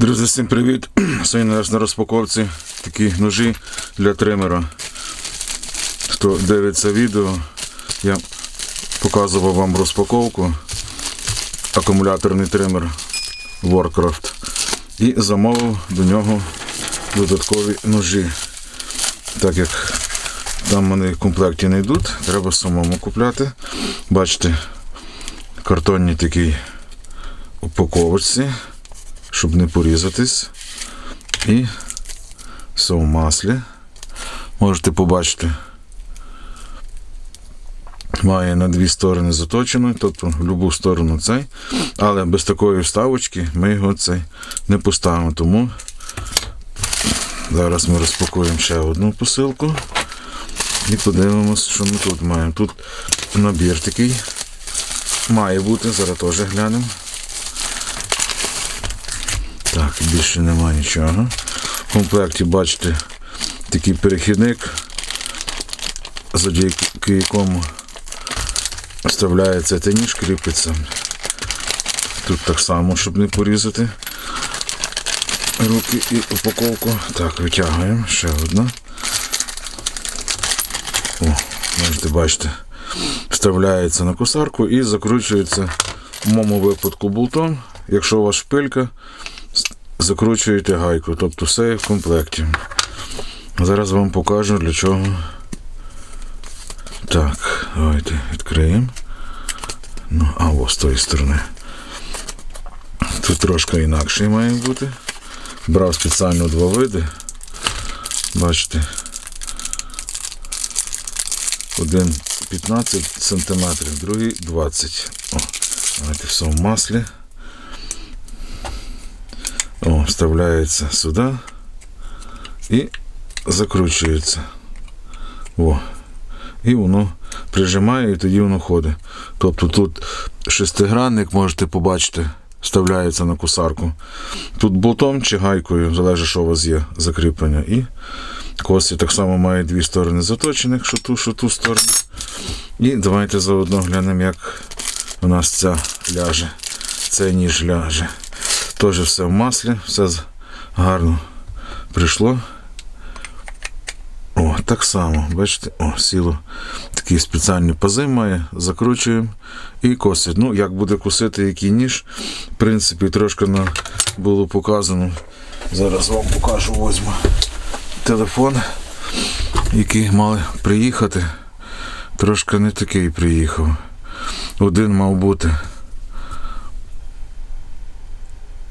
Друзі, всім привіт! Сьогодні у нас на розпаковці такі ножі для тримера. Хто дивиться відео, я показував вам розпаковку. Акумуляторний тример Warcraft. І замовив до нього додаткові ножі. Так як там вони в комплекті не йдуть, треба самому купляти. Бачите, картонні такі упаковочці щоб не порізатись. І все в маслі. Можете побачити. Має на дві сторони заточено, тобто в будь-яку сторону цей. Але без такої вставочки ми його цей не поставимо. Тому зараз ми розпакуємо ще одну посилку і подивимося, що ми тут маємо. Тут набір такий має бути, зараз теж глянемо. Так, більше нема нічого. В комплекті бачите такий перехідник, завдяки якому вставляється та ніж, кріпиться. Тут так само, щоб не порізати руки і упаковку. Так, витягуємо. Ще одна. О, можете бачити, вставляється на косарку і закручується в моєму випадку болтом. Якщо у вас шпилька, закручуєте гайку, тобто все в комплекті. Зараз вам покажу для чого. Так, давайте відкриємо. Ну, а ось з тої сторони. Тут трошки інакше має бути. Брав спеціально два види. Бачите. Один 15 см, другий 20 О, давайте все в маслі. Вставляється сюди і закручується. О. І воно прижимає і тоді воно ходить. Тобто тут шестигранник, можете побачити, вставляється на кусарку. Тут болтом чи гайкою, залежить, що у вас є закріплення. І косі так само має дві сторони заточених, що ту, що ту сторону. І давайте заодно глянемо, як у нас ця ляже. Цей ніж ляже. Теж все в маслі, все гарно прийшло. О, так само, бачите, о, сіло. Такі спеціальні пази має, закручуємо і косить. Ну, як буде косити який ніж, в принципі, трошки на, було показано. Зараз вам покажу, возьму телефон, який мали приїхати. Трошки не такий приїхав. Один мав бути.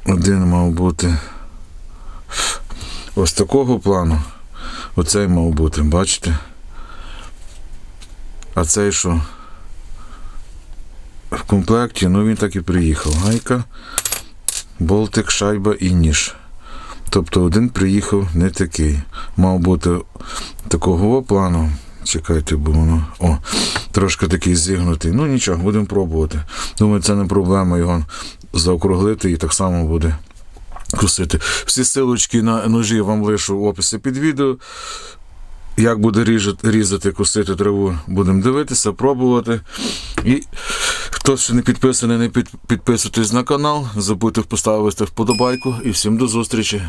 Один мав бути ось такого плану. Оцей мав бути, бачите? А цей що? В комплекті, ну він так і приїхав. Гайка, болтик, шайба і ніж. Тобто один приїхав не такий. Мав бути такого плану. Чекайте, бо воно. О, трошки такий зігнутий. Ну нічого, будемо пробувати. Думаю, це не проблема його заокруглити і так само буде кусити. Всі силочки на ножі вам лишу в описі під відео. Як буде ріжати, різати, кусити траву, будемо дивитися, пробувати. І хто ще не підписаний, не підписуйтесь на канал. Забудьте поставити вподобайку. І всім до зустрічі.